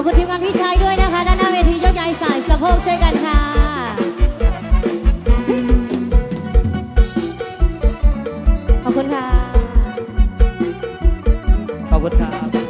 ขอบคุณทีมงานพี่ชายด้วยนะคะ ด้านหน้าเวทียกย้ายสายสะโพกช่วยกันค่ะ ขอบคุณค่ะ ขอบคุณครับ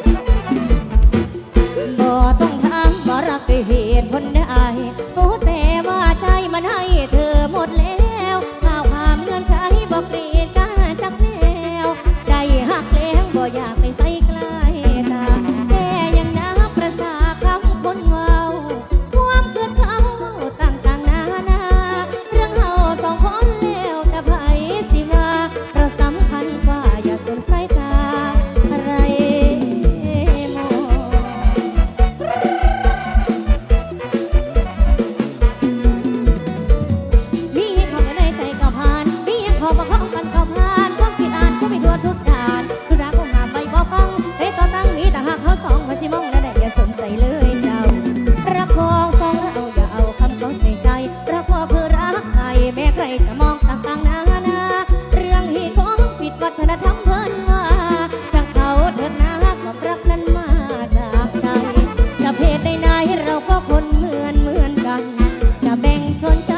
แบ่งชนชา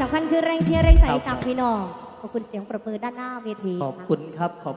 สำคัญคือแรงเชียร์แรงใจคจากพี่น้องขอบคุณเสียงประเมินด้านหน้าเวทีขอบคุณครับ